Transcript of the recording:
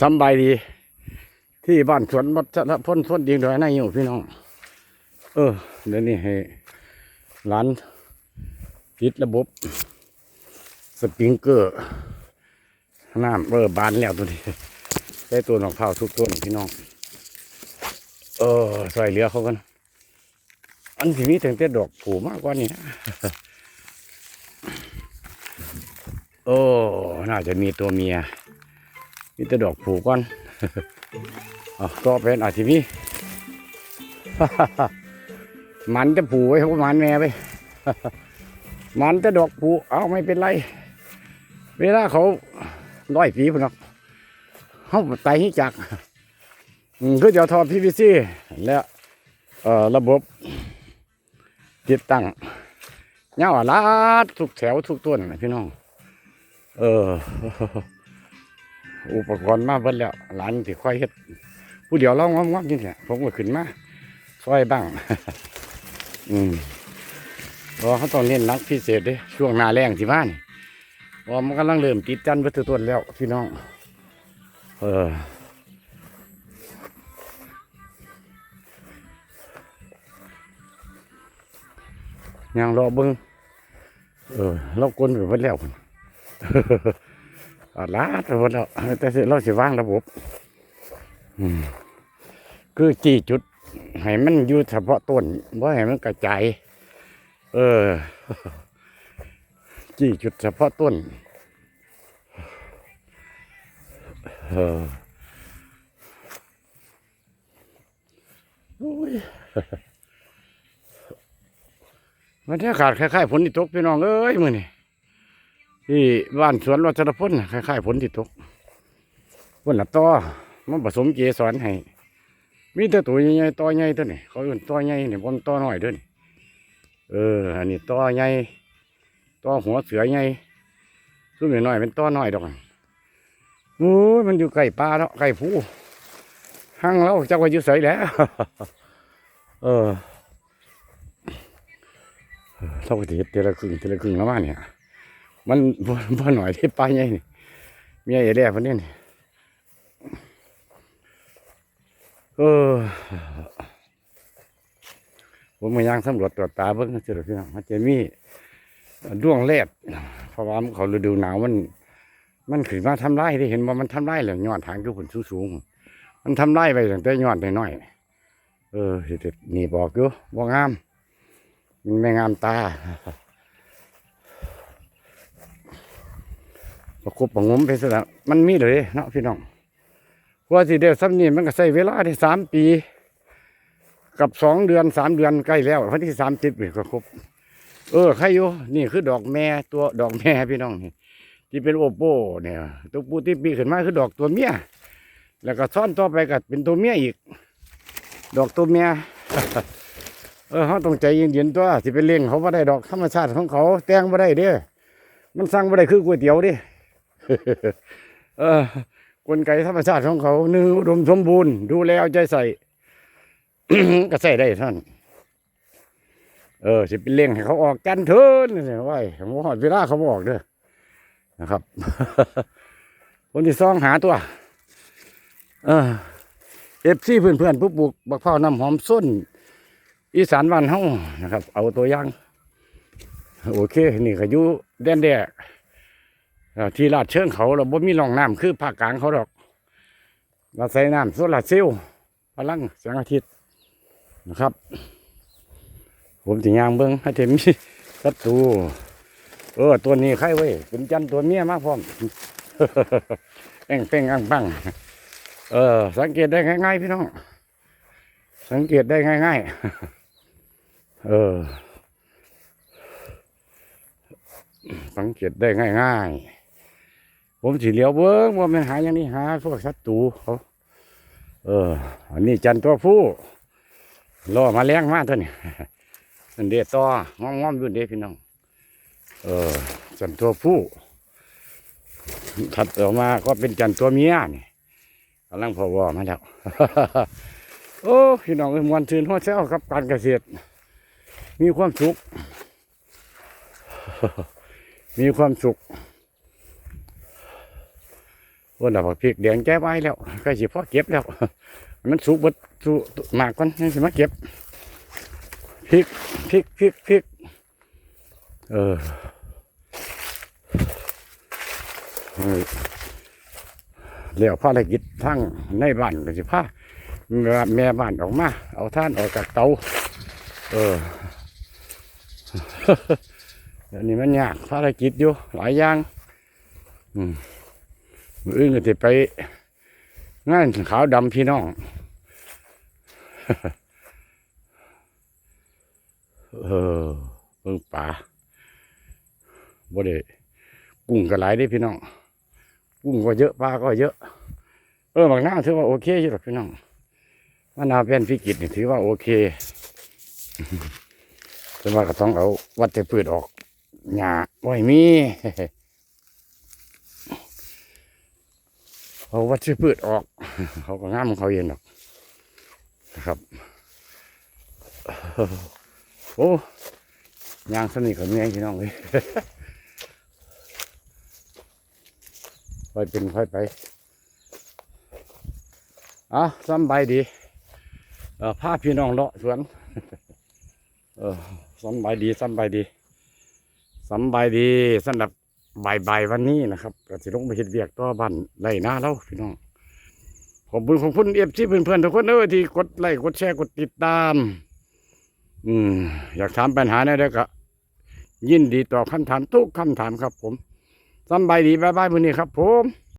สบายดี ที่บ้านสวนวัชรพลสวนดิงดอยนายอยู่พี่น้อง เออเดี๋ยวนี้ให้ร้านติดระบบ สปริงเกอร์น้ำเออบานแล้วตัวนี้ ได้ตัวหนองข้าทุกต้นพี่น้อง เออใส่เหลือเขากัน อันที่มีแต่งแต่ดอกผูมากกว่านี้นะโอ้ น่าจะมีตัวเมีย มีแต่ดอกผูก่อนอ๋อก็เป็นอาจจะมีมันจะผูไว้เขามันแม่ไป มันจะดอกผูเอาไม่เป็นไร เวลาเขาร้อยปีพุ่นเนาะเขาไต่หิจักอืมคือเดี๋ยวทอพีวีซีแล้วระบบติดตั้งเงาลาดทุกแถวทุกต้นพี่น้อง เออ อุปกรณ์มาเบิดแล้ว หลานที่ค่อยเฮ็ด ผู้เดียวร้องง้อมๆนี่แหละผมก็ขึ้นมาซอยบ้าง อืมเพราะเขาต้องเน้นนักพิเศษด้วยช่วงหน้าแรงสิบ้านเพรามันกำลังเริ่มติดจันทร์วัตถุต้นแล้วพี่น้อง เออยังรอเบิ้งเออเรากลนไปหมดแล้ว อาลาดหมดแล้วแต่เราสิวางระบบคือจี้จุด ให้มันอยู่เฉพาะต้นบ่ให้มันกระจายเออ จี้จุดเฉพาะต้นเออโอ้ยบรรยากาศคล้ายๆฝนที่ตกพี่น้องเอ้ยมือนี้ ที่บ้านสวนวัชรพลน่ะคล้ายๆฝนที่ตกฝนละต่อมันผสมเกสรให้มีแต่ตัวใหญ่ๆต่อใหญ่ตัวนี้เขาเอื่นต่อใหญ่เนี่บนต่อน้อยเด้วยนี่เออ อันนี้ต่อใหญ่ต่อหัวเสือใหญ่ซุ่มน้อยๆเป็นต่อน้อยดอกโอ้ยมันอยู่ใกล้ป่าแล้วใกล้ผู้ห้างเราจักว่าอยู่ใสแล้วเออเราก็จะเฮ็ดเทละครึ่งเทละครึ่งแล้วมาเนี่ย มันบ่บ่หน่อยที่ไปไงนี่เมียไอ้แด่พนนี้นี่เออผมมาย่างสำรวจตรวจตาเบิ่งเจอพี่น้องมันจะมีดวงแรดเพราะว่ามันเขาฤดูหนาวมัน มันขึ้นมาทำไรที่เห็นว่ามันทำไรแล้วยอดทางคือผลสูงๆมันทำไรไปตั้งแต่ยอดน้อยๆเออเฮ็ดๆนี่บอกอยู่ว่างามมันไม่งามตา ประกบประงมไปซะแล้วมันมีเลยเนาะพี่น้องกว่าสิเดียวซ้ำนี่มันก็ใช้เวลาที่สามปี กับสองเดือนสามเดือนใกล้แล้ววันที่สามสิบก็ครบ เออใครอยู่นี่คือดอกแม่ตัวดอกแม่พี่น้องนี่ที่เป็นโอโปเนี่ยตัวปูที่ปีขึ้นมาคือดอกตัวเมียแล้วก็ซ้อนต่อไปก็เป็นตัวเมียอีก ดอกตัวเมียเออเขาต้องใจเย็นๆตัวสิไปเลี้ยงเขาบ่ได้ดอกธรรมชาติของเขา แต่งบ่ได้เด้มันสั่งบ่ได้คือก๋วยเตี๋ยวเด้ เออกลไกธรรมชาติของเขาหนึ่งอุดมสมบูรณ์ดูแลเอาใจใส่ก็ใส่ได้ท่าน เออสิไปเลี้ยงให้เขาออกจันเทินนี่ไว้ผมหอดเวลาเขาบออกเด้อนะครับ คนที่ซองหาตัว เออเอฟซีเพื่อนๆผู้ปลูกบักเผาน้ำหอมส้น อีสานบ้านเฮานะครับ เอาตัวอย่าง โอเค นี่ก็อยู่แดนแดกเอ่อ ที่ลาดเชิงเขาเราบ่มีร่องน้ำคือภาคกลางเขาดอก เราใส่น้ำโซลาร์เซลล์พลังแสงอาทิตย์นะครับ ผมจะย่างเบิ้งให้เต็มมีศัตรูเออ ตัวนี้ใครเว้ยเป็นจันตัวเมียมากพร้อมเป้งเป้งอังปังเออ สังเกตได้ง่าย ๆ พี่น้อง สังเกตได้ง่าย ๆ เออ สังเกตได้ง่าย ๆ ผมสีเหลียวเบิ้งว่ามันหาอย่างนี้หาพวกศัตรูเขาเออ อันนี้จันตัวผู้รอมาแรงมากตัวนี้อันเดียต่องอมๆอยู่เด้พี่น้อง เออ จันตัวผู้ถัดออกมาก็เป็นจันตัวเมียนี่กำลังพอวอมาแล้วโอ้พี่น้องเอ้ยมวนชื่นหัวเช้าครับ การเกษตร มีความสุข มีความสุข ว่าเราพริกแดงแก้ไว้แล้วกล้สิพอเก็บแล้ว มันสุกบดสุมากก่อนยังสิมาเก็บพริกพริกพริกพริกเออเอเลี้ยวภารกิจทั้งในบ้านก็สิพาแม่แม่บ้านออกมา เอาท่านออกจากเตาเออเดี๋ยวนี้มันยากภารกิจอยู่หลายอย่าง อืม มืออื่นก็จะไปงานขาวดำพี่น้องเออเบิ่งป่าบ่ได้กุ้งก็หลายเด้พี่น้องกุ้งก็เยอะปลาก็เยอะ เออบางหน้าถือว่าโอเคอยู่หรอกพี่น้องมะนาวเป็นพิกิจนี่ถือว่าโอเคแต่ว่าก็ต้องเอาวัดแต่พืชออกหญ้าไว้มี เอาวัดแต่พืชออก เขาก็งามของเขาเองหรอกนะครับ โอ้ยางสนิทกับเมียพี่น้องเลยค่อยเป็นค่อยไปอะสบายดีเออพาพี่น้องเลาะสวนเออสบายดีสบายดีสบายดีสำหรับ บ่ายๆวันนี้นะครับก็สิลงไปเห็ดเวียกต่อบ้านไร่นาเราพี่น้องขอบคุณของคุณเอฟซีเพื่อนๆทุกคนเออที่กดไลค์กดแชร์กดติดตาม อืม อยากถามปัญหาเนี่ยก็ยินดีตอบคำถามทุกคำถามครับผมสบายดีบายบายวันนี้ครับผม